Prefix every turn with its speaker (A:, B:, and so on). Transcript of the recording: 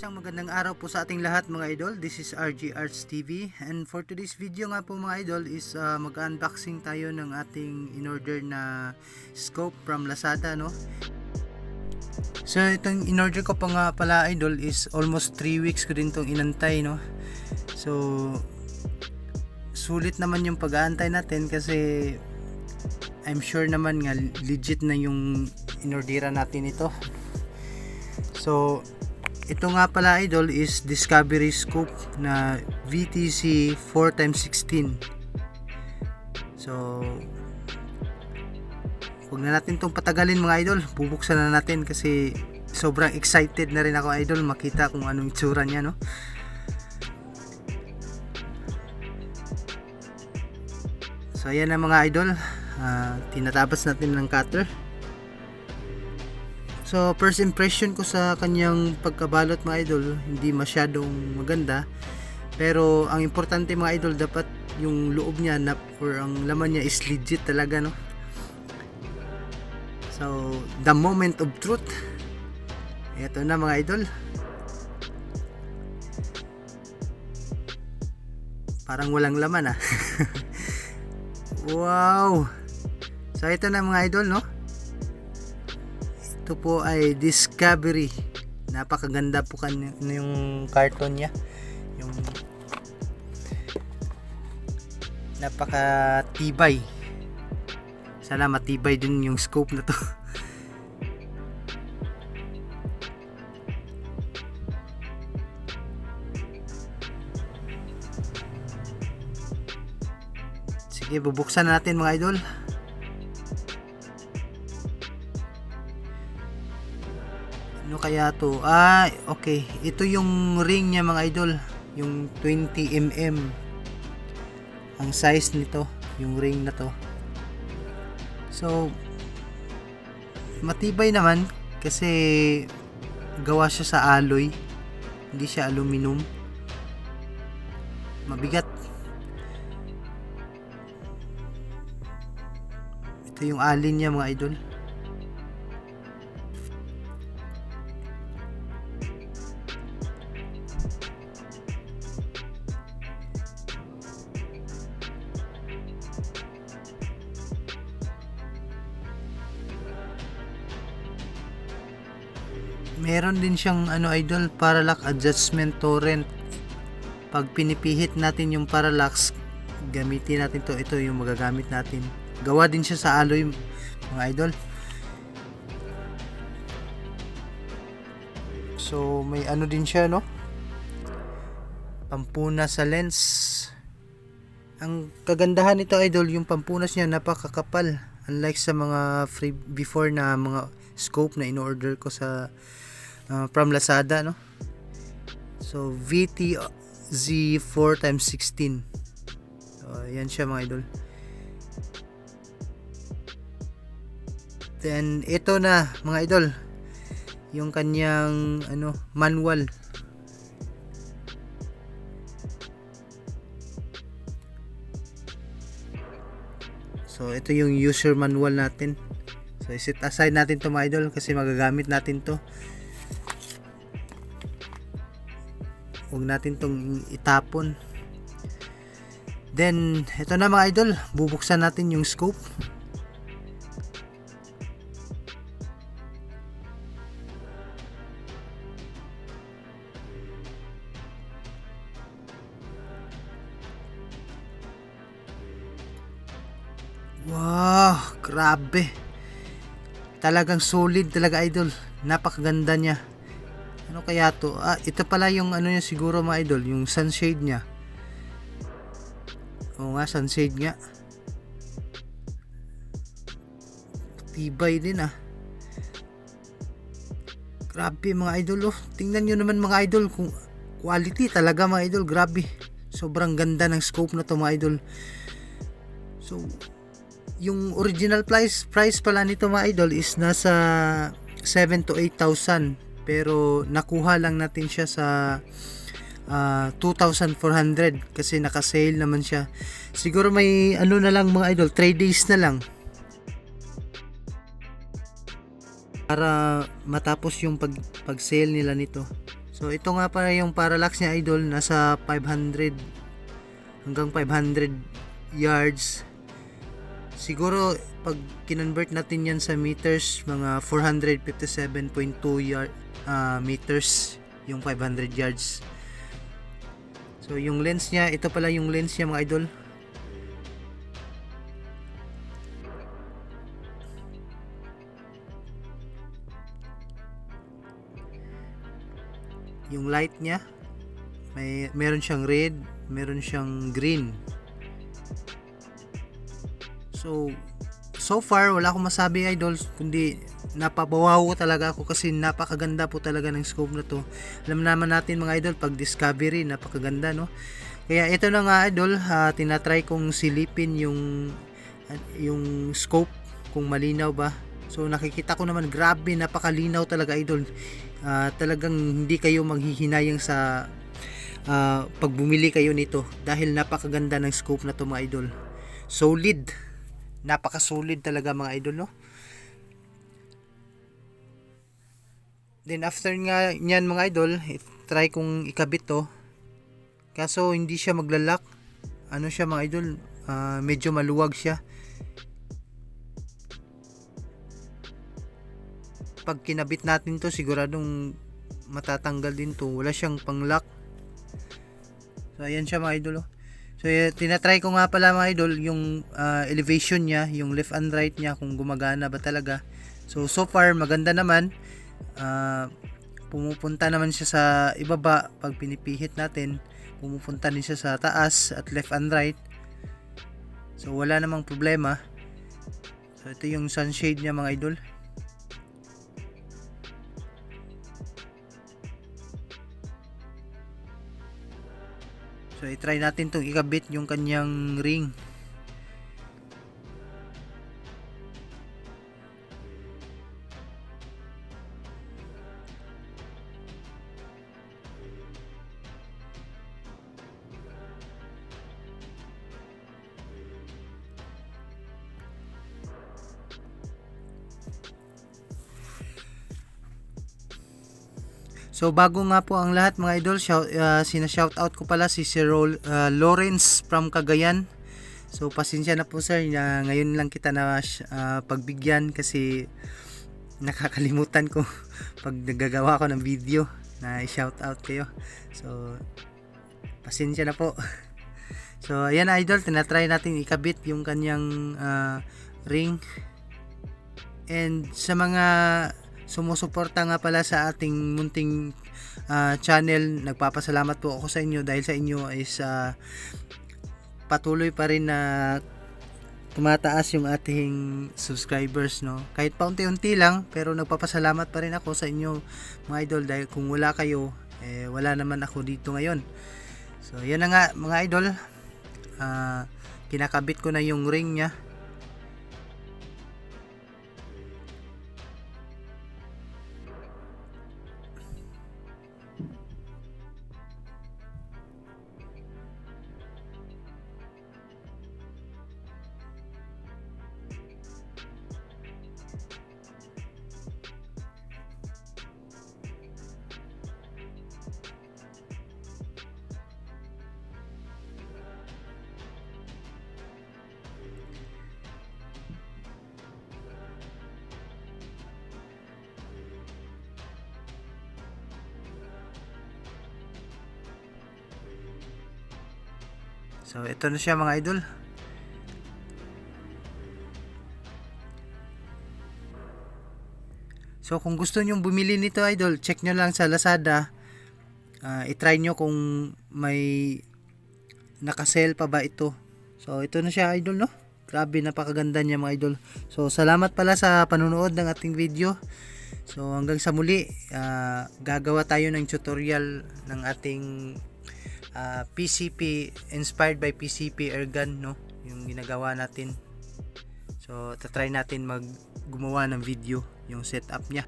A: Isang magandang araw po sa ating lahat mga idol. This is RG Arts TV and for today's video nga po mga idol is uh, mag-unboxing tayo ng ating in-order na scope from Lazada no. So itong in-order ko pa nga pala idol is almost 3 weeks ko din tong inantay no. So sulit naman yung pag-aantay natin kasi I'm sure naman nga legit na yung inordera natin ito. So ito nga pala idol is Discovery Scope na VTC 4x16 so huwag na natin itong patagalin mga idol. Bubuksan na natin kasi sobrang excited na rin ako idol makita kung anong itsura niya no? So ayan na mga idol. Uh, tinatabas natin ng cutter So, first impression ko sa kanyang pagkabalot mga idol, hindi masyadong maganda. Pero, ang importante mga idol, dapat yung loob niya na, or ang laman niya is legit talaga, no? So, the moment of truth. Ito na mga idol. Parang walang laman ah. wow! So, ito na mga idol, no? Ito po ay Discovery. Napakaganda po kan yung carton niya. Yung napaka tibay sana matibay din yung scope na to. Sige bubuksan natin mga idol kaya to? Ah okay. Ito yung ring niya mga idol. Yung 20mm ang size nito yung ring na to. So matibay naman kasi gawa siya sa alloy. Hindi siya aluminum. Mabigat. Ito yung alin niya mga idol meron din siyang ano idol parallax adjustment torrent. Pag pinipihit natin yung parallax gamitin natin to. Ito yung magagamit natin. Gawa din siya sa alloy mga idol. So may ano din siya no? Pampuna sa lens. Ang kagandahan nito idol yung pampunas niya napakakapal. Unlike sa mga free before na mga scope na in-order ko sa uh, from Lazada no? So VT Z4 times 16 so yan siya mga idol. Then ito na mga idol. Yung kanyang ano manual. So ito yung user manual natin. So iset aside natin to mga idol? Kasi magagamit natin to huwag natin tong itapon. Then ito na mga idol. Bubuksan natin yung scope. Wow grabe. Talagang solid talaga idol. Napakaganda niya ano kaya to? Ah, ito pala yung ano niya siguro mga idol, yung sunshade niya. Oo nga, sunshade nga. Tibay din ah. Grabe mga idol oh. Tingnan nyo naman mga idol kung quality talaga mga idol. Grabe. Sobrang ganda ng scope na to mga idol. So, yung original price price pala nito mga idol is nasa 7 to 8,000 pero nakuha lang natin siya sa uh, 2,400 kasi naka-sale naman siya. Siguro may ano na lang mga idol 3 days na lang. Para matapos yung pag, pag sale nila nito. So ito nga pala yung parallax niya idol nasa 500 hanggang 500 yards. Siguro pag kinonvert natin yan sa meters mga 457.2 yard ah, meters yung 500 yards. So yung lens niya, ito pala yung lens niya mga idol. Yung light niya, may meron siyang red, meron siyang green. So so far wala akong masabi idol kundi napabawaw talaga ako kasi napakaganda po talaga ng scope na to. Alam naman natin mga idol pag discovery napakaganda no. Kaya ito na nga idol, uh, tinatry kong silipin yung ah, yung scope kung malinaw ba. So nakikita ko naman grabe napakalinaw talaga idol. Ah, talagang hindi kayo maghihinayang sa ah, pag bumili kayo nito dahil napakaganda ng scope na to mga idol. Solid. Napaka-solid talaga mga idol no. Then after nga niyan mga idol, try kong ikabit to. Kaso hindi siya maglalak. Ano siya mga idol, ah, medyo maluwag siya. Pag kinabit natin to, siguradong matatanggal din to. Wala siyang pang-lock. So ayan siya mga idol. oh. So y- tinatry ko nga pala mga idol yung ah, elevation niya, yung left and right niya kung gumagana ba talaga. So so far maganda naman. Ah, pumupunta naman siya sa ibaba pag pinipihit natin. Pumupunta din siya sa taas at left and right. So wala namang problema. So ito yung sunshade niya mga idol. So i-try natin tong ikabit yung kanyang ring. So bago nga po ang lahat mga idol, shout, uh, sina-shout out ko pala si Sir uh, Lawrence from Cagayan. So pasensya na po sir, na ngayon lang kita na uh, pagbigyan kasi nakakalimutan ko pag nagagawa ko ng video na i-shout out kayo. So pasensya na po. So ayan idol, tinatry natin ikabit yung kanyang uh, ring. And sa mga sumusuporta nga pala sa ating munting ah, channel. Nagpapasalamat po ako sa inyo dahil sa inyo is ah, patuloy pa rin na tumataas yung ating subscribers no. Kahit paunti-unti lang pero nagpapasalamat pa rin ako sa inyo mga idol dahil kung wala kayo eh wala naman ako dito ngayon. So yan na nga mga idol. Ah, kinakabit ko na yung ring niya. So ito na siya mga idol. So kung gusto niyo bumili nito idol, check nyo lang sa Lazada. Ah, i-try nyo kung may nakasell pa ba ito. So ito na siya idol no. Grabe napakaganda niya mga idol. So salamat pala sa panonood ng ating video. So hanggang sa muli, ah, gagawa tayo ng tutorial ng ating ah, PCP inspired by PCP airgun no, yung ginagawa natin. So tatry natin mag gumawa ng video yung setup niya.